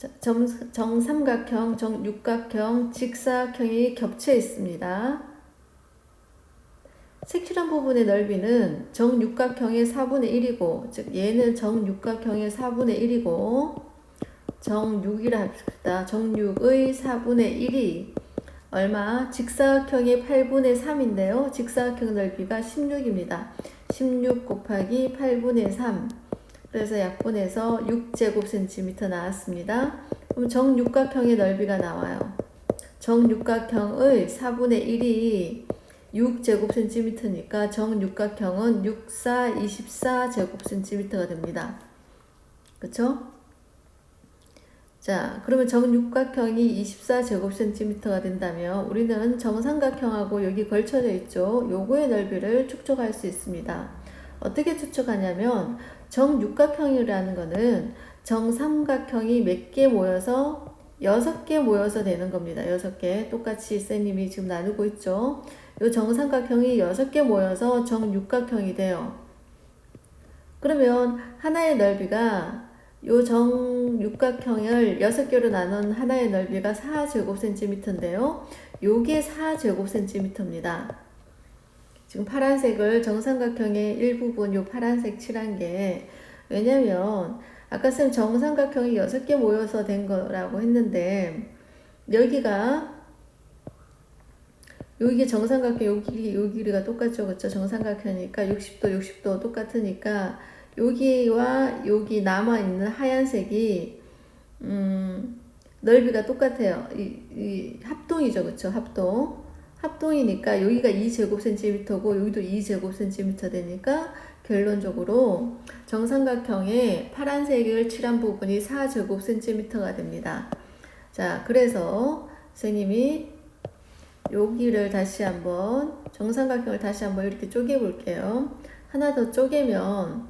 자, 정, 정삼각형, 정육각형, 직사각형이 겹쳐 있습니다. 색칠한 부분의 넓이는 정육각형의 4분의 1이고, 즉 얘는 정육각형의 4분의 1이고, 정육이라 합시다. 정육의 4분의 1이 얼마? 직사각형의 8분의 3인데요. 직사각형 넓이가 16입니다. 16 곱하기 8분의 3. 그래서 약분해서 6제곱센티미터 나왔습니다. 그럼 정육각형의 넓이가 나와요. 정육각형의 4분의 1이 6제곱센티미터니까 정육각형은 6, 4, 24제곱센티미터가 됩니다. 그쵸? 자, 그러면 정육각형이 24제곱센티미터가 된다면 우리는 정삼각형하고 여기 걸쳐져 있죠. 요거의 넓이를 축적할 수 있습니다. 어떻게 축적하냐면 정육각형이라는 거는 정삼각형이 몇 개 모여서 여섯 개 모여서 되는 겁니다. 여섯 개 똑같이 쌤님이 지금 나누고 있죠. 요 정삼각형이 여섯 개 모여서 정육각형이 돼요. 그러면 하나의 넓이가 요 정육각형을 여섯 개로 나눈 하나의 넓이가 4제곱센티미터인데요. 요게 4제곱센티미터입니다. 지금 파란색을 정삼각형의 일부분 요 파란색 칠한 게 왜냐면 아까 쌤 정삼각형이 여섯 개 모여서 된 거라고 했는데 여기가 여기 정삼각형 요 길이 요 길이가 똑같죠 그쵸 정삼각형이니까 60도 60도 똑같으니까 여기와 여기 남아 있는 하얀색이 음, 넓이가 똑같아요. 이, 이 합동이죠. 그쵸? 합동. 합동이니까 여기가 2제곱센티미터고 여기도 2제곱센티미터 되니까 결론적으로 정삼각형의 파란색을 칠한 부분이 4제곱센티미터가 됩니다. 자, 그래서 선생님이 여기를 다시 한번 정삼각형을 다시 한번 이렇게 쪼개 볼게요. 하나 더 쪼개면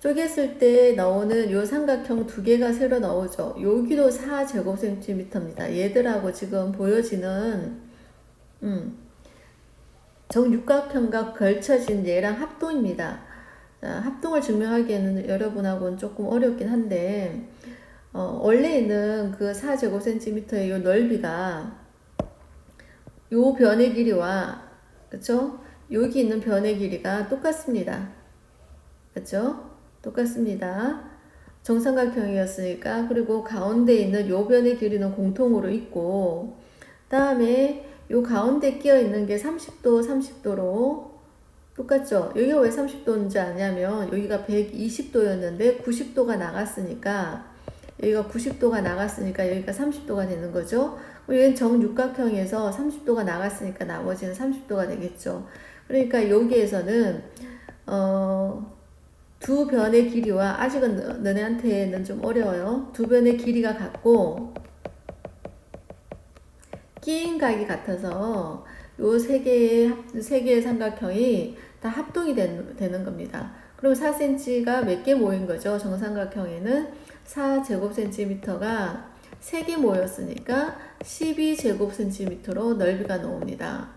쪼갰을 때 나오는 요 삼각형 두 개가 새로 나오죠. 여기도 4제곱센티미터입니다. 얘들하고 지금 보여지는 음, 정육각형과 걸쳐진 얘랑 합동입니다. 자, 합동을 증명하기에는 여러분하고는 조금 어렵긴 한데 어, 원래 있는 그 4제곱센티미터의 요 넓이가 요 변의 길이와 그쵸? 여기 있는 변의 길이가 똑같습니다. 그쵸? 똑같습니다. 정삼각형이었으니까 그리고 가운데 있는 요 변의 길이는 공통으로 있고 다음에 요 가운데 끼어 있는 게 30도 30도로 똑같죠? 여기가 왜 30도인지 아냐면 여기가 120도였는데 90도가 나갔으니까 여기가 90도가 나갔으니까 여기가 30도가 되는 거죠. 여기는 정육각형에서 30도가 나갔으니까 나머지는 30도가 되겠죠. 그러니까 여기에서는 어, 두 변의 길이와 아직은 너- 너네한테는 좀 어려워요. 두 변의 길이가 같고 끼인 각이 같아서 요 세 개의 합- 세 개의 삼각형이 다 합동이 된, 되는 겁니다. 그럼 4cm가 몇 개 모인 거죠? 정삼각형에는 4제곱센티미터가 3개 모였으니까 12제곱센티미터로 넓이가 나옵니다.